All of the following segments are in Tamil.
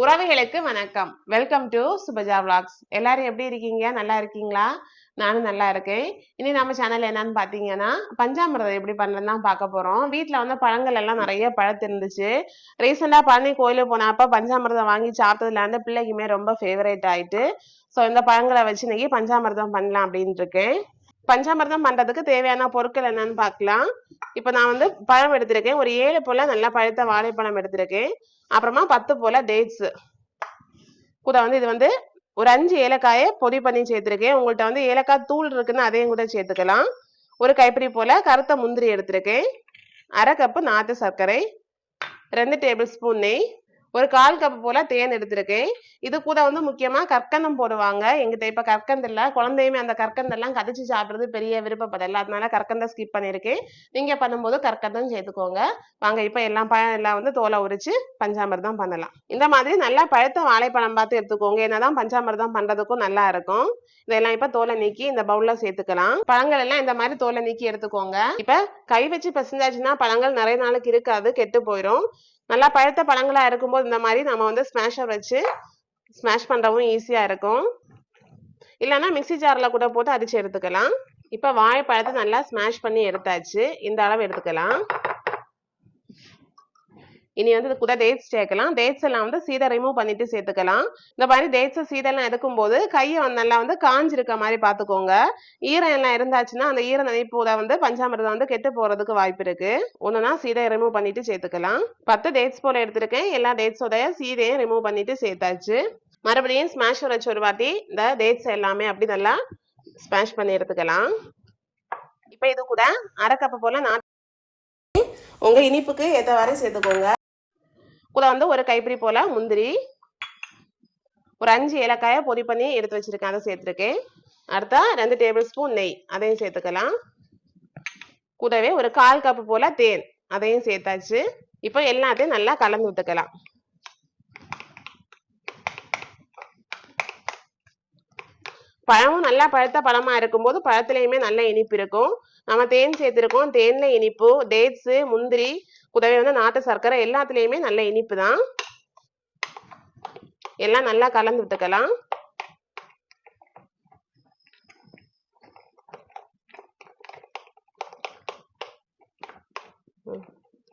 உறவுகளுக்கு வணக்கம். வெல்கம் டு சுபஜா விளாக்ஸ் எல்லாரும் எப்படி இருக்கீங்க? நல்லா இருக்கீங்களா? நானும் நல்லா இருக்கேன். இனி நம்ம சேனல் என்னன்னு பார்த்தீங்கன்னா பஞ்சாமிரதம் எப்படி பண்ணுறதுன்னு பார்க்க போகிறோம் வீட்டில் வந்து பழங்கள் எல்லாம் நிறைய பழத்து இருந்துச்சு. ரீசெண்டாக பழனி கோயிலுக்கு போனப்ப பஞ்சாமிரதம் வாங்கி சாப்பிட்டதுல இருந்து பிள்ளைக்குமே ரொம்ப ஃபேவரேட் ஆயிட்டு. ஸோ இந்த பழங்களை வச்சு இன்னைக்கு பஞ்சாமிரதம் பண்ணலாம் அப்படின்ட்டு இருக்கேன். பஞ்சாமிர்தம் பண்றதுக்கு தேவையான பொருட்கள் என்னன்னு பார்க்கலாம். இப்போ நான் வந்து பழம் எடுத்திருக்கேன். ஒரு ஏழு போல நல்லா பழுத்த வாழைப்பழம் எடுத்திருக்கேன். அப்புறமா பத்து போல டேட்ஸ். கூட வந்து இது வந்து ஒரு அஞ்சு ஏலக்காயை பொடி பண்ணி சேர்த்திருக்கேன். உங்கள்கிட்ட வந்து ஏலக்காய் தூள் இருக்குன்னு அதையும் கூட சேர்த்துக்கலாம். ஒரு கைப்பிடி போல கருத்த முந்திரி எடுத்திருக்கேன். அரை கப்பு நாட்டு சர்க்கரை. ரெண்டு டேபிள் ஸ்பூன் நெய். ஒரு கால் கப் போல தேன் எடுத்திருக்கேன். இது கூட வந்து முக்கியமா கற்கந்தம் போடுவாங்க. எங்கிட்ட இப்ப கற்கண்டு இல்ல குழந்தையுமே அந்த கற்கண்டெல்லாம் கதைச்சு சாப்பிடுறது பெரிய விருப்பப்படல அதனால கற்கந்த ஸ்கிப் பண்ணிருக்கேன். நீங்க பண்ணும்போது கற்கந்தம் சேர்த்துக்கோங்க. வாங்க இப்ப எல்லாம் பழம் எல்லாம் வந்து தோலை உரிச்சு பஞ்சாமிர்தம் பண்ணலாம். இந்த மாதிரி நல்லா பழுத்த வாழைப்பழம் பார்த்து எடுத்துக்கோங்க. என்னதான் பஞ்சாமிர்தம் பண்றதுக்கும் நல்லா இருக்கும். இதெல்லாம் இப்ப தோலை நீக்கி இந்த பவுல்ல சேர்த்துக்கலாம். பழங்கள் எல்லாம் இந்த மாதிரி தோலை நீக்கி எடுத்துக்கோங்க. இப்ப கை வச்சு பிசைஞ்சாச்சுன்னா பழங்கள் நிறைய நாளுக்கு இருக்காது கெட்டு போயிடும் நல்லா பழுத்த பழங்களா இருக்கும்போது இந்த மாதிரி நம்ம வந்து ஸ்மாஷர் வச்சு ஸ்மாஷ் பண்ணுறவும் ஈஸியாக இருக்கும். இல்லைன்னா மிக்ஸி ஜார்ல கூட போட்டு அரிச்சு எடுத்துக்கலாம். இப்போ வாழைப்பழத்தை நல்லா ஸ்மாஷ் பண்ணி எடுத்தாச்சு. இந்த அளவு எடுத்துக்கலாம். இனி வந்து கூட டேட்ஸ் சேர்க்கலாம். டேட்ஸ் எல்லாம் வந்து சீதை ரிமூவ் பண்ணிட்டு சேர்த்துக்கலாம். இந்த மாதிரி டேட்ஸ் சீதெல்லாம் எடுக்கும்போது கையை வந்து நல்லா வந்து காஞ்சிருக்க மாதிரி பார்த்துக்கோங்க. ஈரம் எல்லாம் இருந்தாச்சுன்னா அந்த ஈர நினைப்பூட வந்து பஞ்சாமிரதம் வந்து கெட்டு போறதுக்கு வாய்ப்பு இருக்கு. ஒன்றுனா சீதையை ரிமூவ் பண்ணிட்டு சேர்த்துக்கலாம். பத்து டேட்ஸ் போல எடுத்திருக்கேன். எல்லா டேட்ஸோடைய சீதையும் ரிமூவ் பண்ணிட்டு சேர்த்தாச்சு. மறுபடியும் ஸ்மாஷ் வச்சு ஒரு வாட்டி இந்த டேட்ஸ் எல்லாமே அப்படி நல்லா ஸ்மாஷ் பண்ணி எடுத்துக்கலாம். இப்போ இது கூட அரை கப்பு போல நாட்டு உங்க இனிப்புக்கு ஏற்றவாறு சேர்த்துக்கோங்க. கூட வந்து ஒரு கைப்பிடி போல முந்திரி ஒரு அஞ்சு ஏலக்காயை பொடி பண்ணி எடுத்து வச்சிருக்கேன் அதை சேர்த்துருக்கேன். அடுத்தா ரெண்டு டேபிள் ஸ்பூன் நெய் அதையும் சேர்த்துக்கலாம். கூடவே ஒரு கால் கப்பு போல தேன் அதையும் சேர்த்தாச்சு. இப்போ எல்லாத்தையும் நல்லா கலந்து விட்டுக்கலாம் பழமும் நல்லா பழுத்த பழமா இருக்கும்போது பழத்துலயுமே நல்ல இனிப்பு இருக்கும். நம்ம தேன் சேர்த்திருக்கோம் தேன்ல இனிப்பு டேட்ஸு முந்திரி கூடவே வந்து நாட்டு சர்க்கரை எல்லாத்துலேயுமே நல்ல இனிப்பு தான் எல்லாம் நல்லா கலந்து விட்டுக்கலாம்.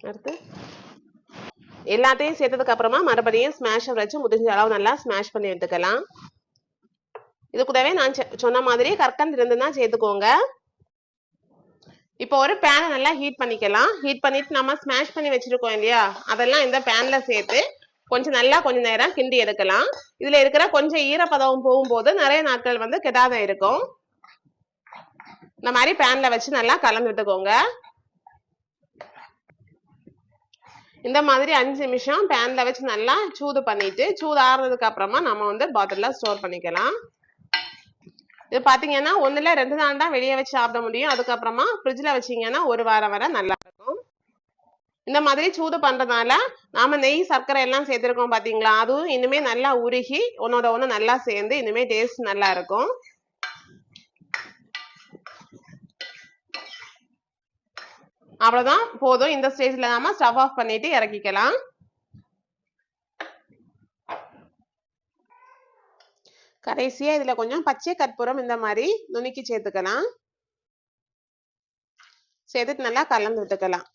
அடுத்து. எல்லாத்தையும் சேர்த்ததுக்கு அப்புறமா மறுபடியும் ஸ்மாஷர் வச்சு முடிஞ்ச அளவு நல்லா ஸ்மாஷ் பண்ணி எடுத்துக்கலாம். இது கூடவே நான் சொன்ன மாதிரி கற்கண்டு இருந்துன்னா சேர்த்துக்கோங்க. இப்போ ஒரு பேனை நல்லா ஹீட் பண்ணிக்கலாம். ஹீட் பண்ணிட்டு நம்ம ஸ்மாஷ் பண்ணி வச்சிருக்கோம் இல்லையா? அதெல்லாம் இந்த பேன்ல சேர்த்து கொஞ்சம் நல்லா கொஞ்ச நேரம் கிண்டி எடுக்கலாம். இதுல இருக்கிற கொஞ்சம் ஈரப்பதம் போகும்போது நிறைய நாட்கள் வந்து கெடாத இருக்கும். இந்த மாதிரி பேன்ல வச்சு நல்லா கலந்து விட்டுக்கோங்க. இந்த மாதிரி அஞ்சு நிமிஷம் பேன்ல வச்சு நல்லா சூடு பண்ணிட்டு சூடு ஆறுறதுக்கு அப்புறமா நம்ம வந்து பாட்டில்ல ஸ்டோர் பண்ணிக்கலாம். இது பாத்தீங்கன்னா ஒண்ணுல ரெண்டு நாள் தான் வெளியே வச்சு சாப்பிட முடியும். அதுக்கப்புறமா ஃப்ரிட்ஜ்ல வச்சீங்கன்னா ஒரு வாரம் வரை நல்லா இருக்கும். இந்த மாதிரி சூடு பண்றதுனால நாம நெய் சர்க்கரை எல்லாம் சேர்த்திருக்கோம் பாத்தீங்களா? அதுவும் இனிமே நல்லா உருகி ஒன்னோட ஒண்ணு நல்லா சேர்ந்து இனிமே டேஸ்ட் நல்லா இருக்கும். அவ்வளவுதான். போதும். இந்த ஸ்டேஜ்ல நாம ஸ்டவ் ஆஃப் பண்ணிட்டு இறக்கிக்கலாம். கடைசியா இதுல கொஞ்சம் பச்சை கற்பூரம் இந்த மாதிரி நுணுக்கி சேர்த்துக்கலாம். சேர்த்துட்டு நல்லா கலந்து விட்டுக்கலாம்.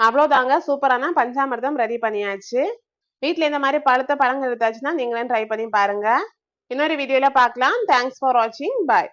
அவ்வளவுதாங்க. சூப்பரான பஞ்சாமிர்தம் ரெடி பண்ணியாச்சு. வீட்ல இந்த மாதிரி பழுத்த பழங்கள் எடுத்தாச்சுன்னா நீங்களும் ட்ரை பண்ணி பாருங்க. இன்னொரு வீடியோல பார்க்கலாம் தேங்க்ஸ் ஃபார் வாட்சிங் பாய்